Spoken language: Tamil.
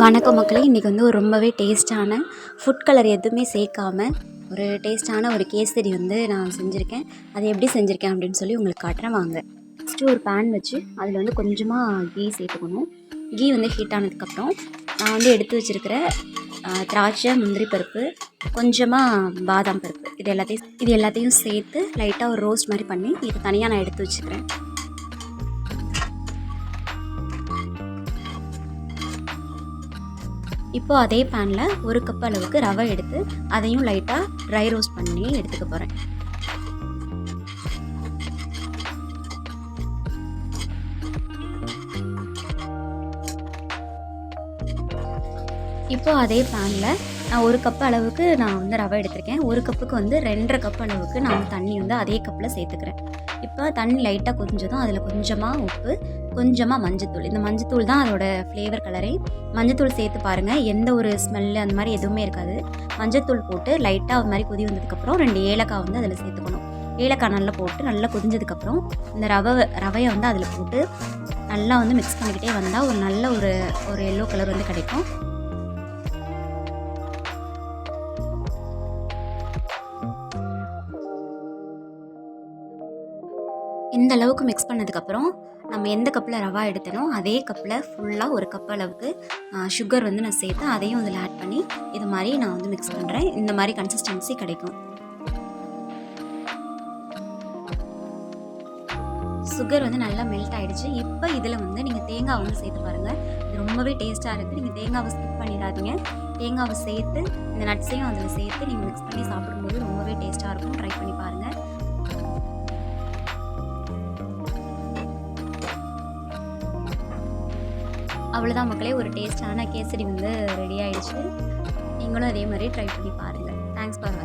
வணக்கம் மக்களே. இன்றைக்கி வந்து ஒரு ரொம்பவே டேஸ்ட்டான ஃபுட் கலர் எதுவுமே சேர்க்காம ஒரு டேஸ்ட்டான ஒரு கேசரி வந்து நான் செஞ்சுருக்கேன். அது எப்படி செஞ்சுருக்கேன் அப்படின்னு சொல்லி உங்களுக்கு காட்டுறேன். வாங்க. ஃபஸ்ட்டு ஒரு பேன் வச்சு அதில் வந்து கொஞ்சமாக கீ சேர்த்துக்கணும். கீ வந்து ஹீட் ஆனதுக்கப்புறம் நான் வந்து எடுத்து வச்சுருக்கிற திராட்சை முந்திரி பருப்பு கொஞ்சமாக பாதாம் பருப்பு இது எல்லாத்தையும் இது எல்லாத்தையும் சேர்த்து லைட்டாக ஒரு ரோஸ்ட் மாதிரி பண்ணி இது தனியாக நான் எடுத்து வச்சுக்கிறேன் இப்போ அதே பேனில் ஒரு கப் அளவுக்கு ரவை எடுத்து அதையும் லைட்டாக ட்ரை ரோஸ்ட் பண்ணி எடுத்துக்க போகிறேன் இப்போ அதே பேனில் நான் ஒரு கப் அளவுக்கு நான் வந்து ரவை எடுத்திருக்கேன். ஒரு கப்புக்கு வந்து ரெண்டரை கப் அளவுக்கு நான் தண்ணி வந்து அதே கப்பில் சேர்த்துக்கிறேன். இப்போ தண்ணி லைட்டாக கொஞ்சதும் அதில் கொஞ்சமாக உப்பு கொஞ்சமாக மஞ்சத்தூள். இந்த மஞ்சத்தூள் தான் அதோட ஃப்ளேவர் கலரே மஞ்சத்தூள் சேர்த்து பாருங்கள் எந்த ஒரு ஸ்மெல்லு அந்த மாதிரி எதுவுமே இருக்காது. மஞ்சத்தூள் போட்டு லைட்டாக ஒரு மாதிரி கொதி வந்ததுக்கப்புறம் ரெண்டு ஏலக்காய் வந்து அதில் சேர்த்துக்கணும். ஏலக்காய் நல்லா போட்டு நல்லா கொதிஞ்சதுக்கப்புறம் இந்த ரவை ரவையை வந்து அதில் போட்டு நல்லா வந்து மிக்ஸ் பண்ணிக்கிட்டே வந்தால் ஒரு நல்ல ஒரு ஒரு எல்லோ கலர் வந்து கிடைக்கும். இந்த அளவுக்கு மிக்ஸ் பண்ணதுக்கப்புறம் நம்ம எந்த கப்பில் ரவா எடுத்தனோ அதே கப்பில் ஃபுல்லாக ஒரு கப் அளவுக்கு சுகர் வந்து நான் சேர்த்து அதையும் அதில் ஆட் பண்ணி இது மாதிரி நான் வந்து மிக்ஸ் பண்ணுறேன் இந்த மாதிரி கன்சிஸ்டன்சி கிடைக்கும். சுகர் வந்து நல்லா மெல்ட் ஆகிடுச்சு இப்போ இதில் வந்து நீங்கள் தேங்காய் வந்து சேர்த்து பாருங்கள் இது ரொம்பவே டேஸ்ட்டாக இருக்குது நீங்கள் தேங்காவை ஸ்கிப் பண்ணிடாதீங்க. தேங்காவை சேர்த்து இந்த நட்ஸையும் அதில் சேர்த்து நீங்கள் மிக்ஸ் பண்ணி சாப்பிடும்போது ரொம்பவே டேஸ்ட்டாக இருக்கும். ட்ரை பண்ணி பாருங்கள் அவ்வளோதான் மக்களே ஒரு டேஸ்டான கேசரி வந்து ரெடி ஆயிடுச்சு. நீங்களும் அதே மாதிரி ட்ரை பண்ணி பாருங்கள் தேங்க்ஸ் ஃபார்